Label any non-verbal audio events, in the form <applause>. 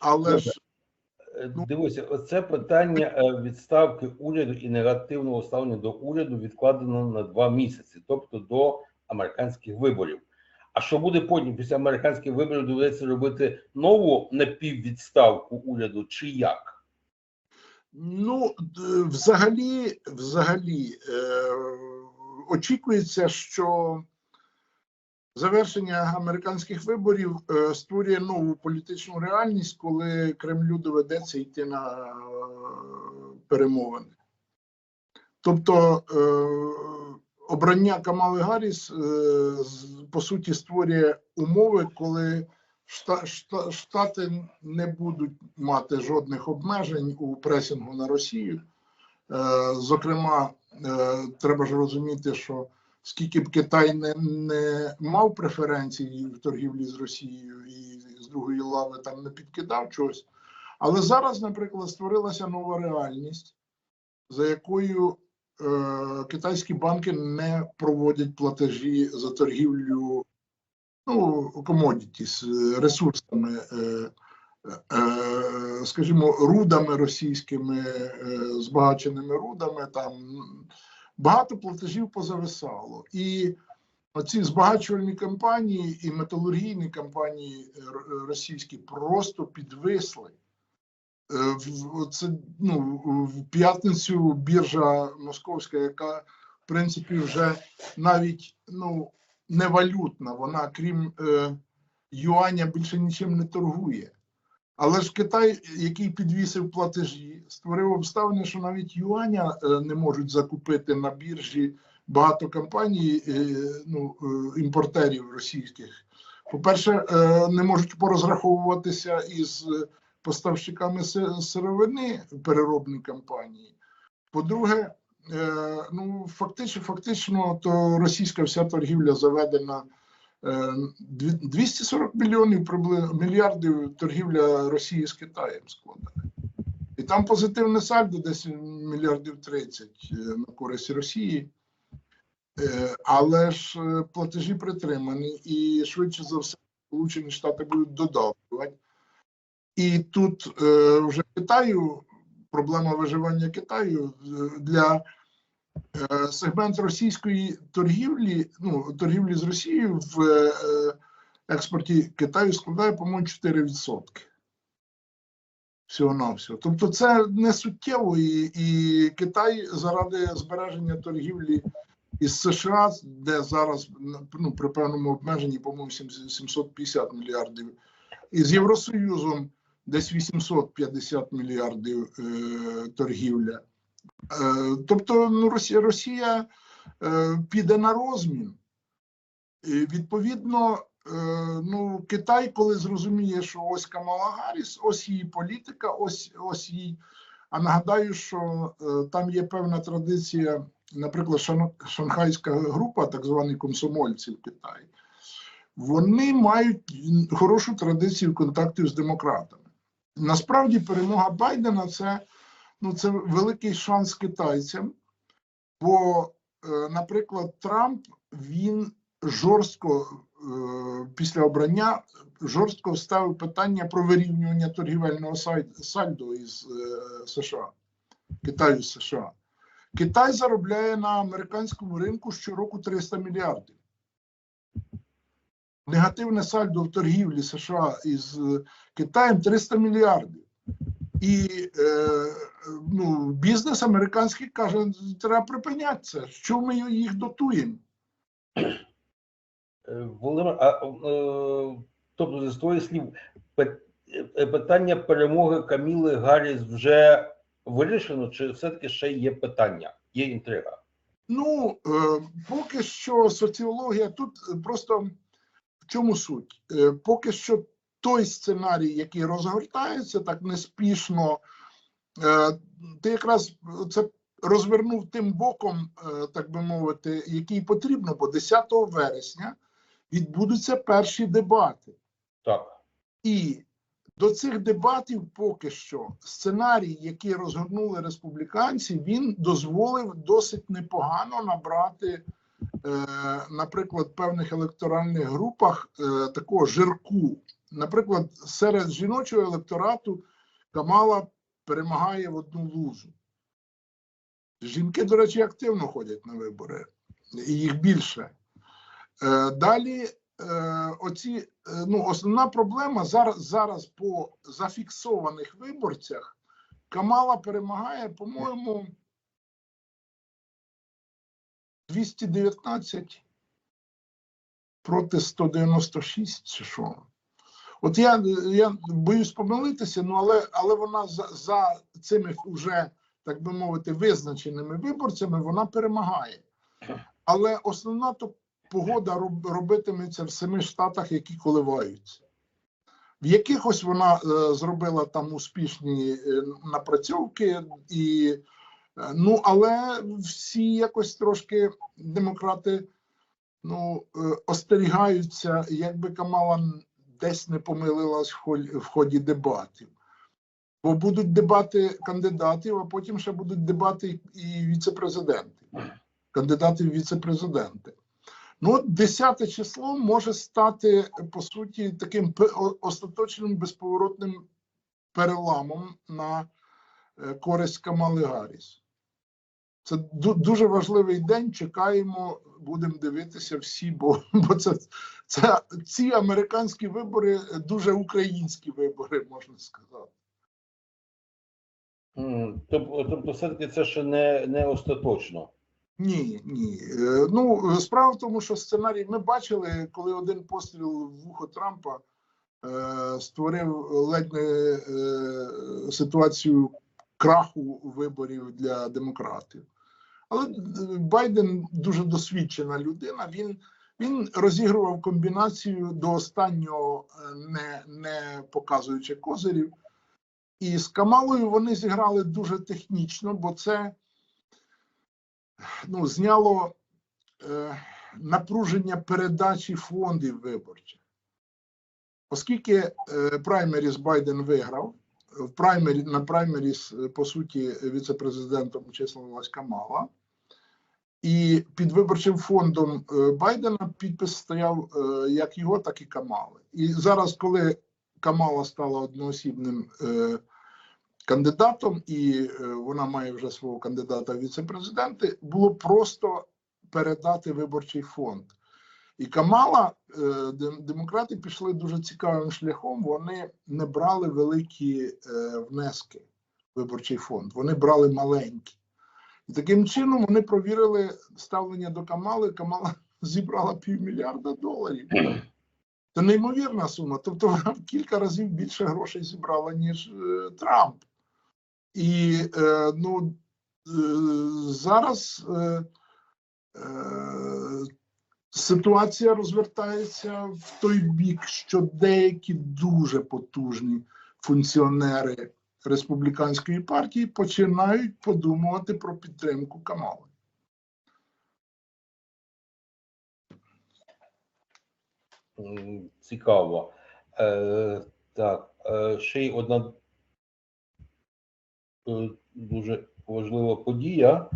Але ж Е, Ну- Дивися, оце питання е, відставки уряду і негативного ставлення до уряду відкладено на два місяці, тобто до американських виборів. А що буде потім після американських виборів доведеться робити нову напіввідставку уряду, чи як? Ну, взагалі, взагалі, е, очікується, що завершення американських виборів е, створює нову політичну реальність, коли Кремлю доведеться йти на е, перемовини. Тобто е, обрання Камали Гарріс, по суті, створює умови, коли Шта- шта- Штати не будуть мати жодних обмежень у пресингу на Росію. Зокрема, треба ж розуміти, що скільки б Китай не, не мав преференцій в торгівлі з Росією і з другої лави там не підкидав чогось. Але зараз, наприклад, створилася нова реальність, за якою е, китайські банки не проводять платежі за торгівлю ну, комодітіс, ресурсами, е, е, скажімо, рудами російськими, е, збагаченими рудами, там багато платежів позависало. І оці збагачувальні компанії і металургійні компанії е, російські просто підвисли. Е, Це, ну, в п'ятницю біржа московська, яка в принципі вже навіть ну, не валютна, вона крім е, юаня більше нічим не торгує. Але ж Китай, який підвісив платежі, створив обставини, що навіть юаня е, не можуть закупити на біржі багато компаній, е, ну, е, імпортерів російських. По-перше, не можуть порозраховуватися із поставщиками си- сировини переробні компанії. По-друге, ну фактично, фактично, то російська вся торгівля заведена. Е, дві- 240 мільйонів мільярдів торгівля Росії з Китаєм складає. І там позитивне сальдо десь мільярдів 30 е, на користь Росії. Е, Але ж е, платежі притримані, і швидше за все Сполучені Штати будуть додавати. І тут е, вже Китаю проблема виживання Китаю е, для е, сегмент російської торгівлі, ну торгівлі з Росією в е, експорті Китаю складає, по-моєму, 4%. Всього на всього. Тобто це не суттєво, і, і Китай заради збереження торгівлі із США, де зараз ну, при певному обмеженні, по-моєму, 750 мільярдів, і з Євросоюзом десь 850 мільярдів е, торгівля. Е, тобто, ну, Росія, Росія е, піде на розмін. І, відповідно, е, ну, Китай, коли зрозуміє, що ось Камала Гарріс, ось її політика, ось, ось її. А нагадаю, що там є певна традиція, наприклад, шанхайська група, так звані комсомольці в Китаї, вони мають хорошу традицію контактів з демократами. Насправді, перемога Байдена це, ну, це великий шанс китайцям, бо, е, наприклад, Трамп він жорстко е, після обрання жорстко вставив питання про вирівнювання торгівельного сальдо із е, США, Китаю з США. Китай заробляє на американському ринку щороку 300 мільярдів. Негативне сальдо в торгівлі США із Китаєм 300 мільярдів. І е, ну, бізнес американський каже, треба припиняти це. Що ми їх дотуємо? Е, Володимир, а е, тобто, з твоїх слів, е, питання перемоги Каміли Гарріс вже вирішено, чи все-таки ще є питання, є інтрига? Ну, е, поки що соціологія тут просто в чому суть? Е, поки що той сценарій, який розгортається так неспішно, е, ти якраз це розвернув тим боком, е, так би мовити, який потрібно, бо 10 вересня відбудуться перші дебати. Так. І до цих дебатів поки що сценарій, який розгорнули республіканці, він дозволив досить непогано набрати, е, наприклад, в певних електоральних групах е, такого жирку. Наприклад, серед жіночого електорату Камала перемагає в одну лузу. Жінки, до речі, активно ходять на вибори, і їх більше. Е, Далі, е, оці, е, ну, основна проблема зараз, зараз по зафіксованих виборцях Камала перемагає, по-моєму, 219 проти 196 чи що. От я, я боюсь помилитися, ну але, але вона за, за цими вже, так би мовити, визначеними виборцями вона перемагає. Але основна то погода роб- робитиметься в семи штатах, які коливаються. В якихось вона е, зробила там успішні е, напрацьовки, і, е, ну, але всі якось трошки демократи ну, е, остерігаються, якби Камала десь не помилилась в ході, дебатів. Бо будуть дебати кандидатів, а потім ще будуть дебати і віцепрезидентів, кандидатів віцепрезиденти. Ну, от 10 число може стати по суті таким остаточним безповоротним переламом на е, користь Камали Гарріс. Це дуже важливий день. Чекаємо, будемо дивитися всі, бо, <laughs> бо це, це ці американські вибори дуже українські вибори, можна сказати. Тобто, тобто все-таки це ще не, не остаточно. Ні, ні. Е, Ну, справа в тому, що сценарій ми бачили, коли один постріл в вухо Трампа е, створив ледь не е, ситуацію краху виборів для демократів. Але е, Байден дуже досвідчена людина. Він, він розігрував комбінацію до останнього, е, не, не показуючи козирів. І з Камалою вони зіграли дуже технічно, бо це ну, зняло е, напруження передачі фондів виборчих. Оскільки е, праймеріс Байден виграв, в праймері, на праймеріс, е, по суті, віцепрезидентом числилась Камала, і під виборчим фондом е, Байдена підпис стояв е, як його, так і Камали. І зараз, коли Камала стала одноосібним е, кандидатом, і вона має вже свого кандидата в віце-президенти, було просто передати виборчий фонд. І Камала, демократи пішли дуже цікавим шляхом. Вони не брали великі внески в виборчий фонд, вони брали маленькі. І таким чином вони провірили ставлення до Камали. Камала <laughs> зібрала півмільярда доларів. <clears throat> Це неймовірна сума. Тобто вона в кілька разів більше грошей зібрала, ніж е, Трамп. І е, ну, е, зараз е, е, ситуація розвертається в той бік, що деякі дуже потужні функціонери республіканської партії починають подумувати про підтримку Камали. Цікаво. Е, так, е, ще й одна е, дуже важлива подія.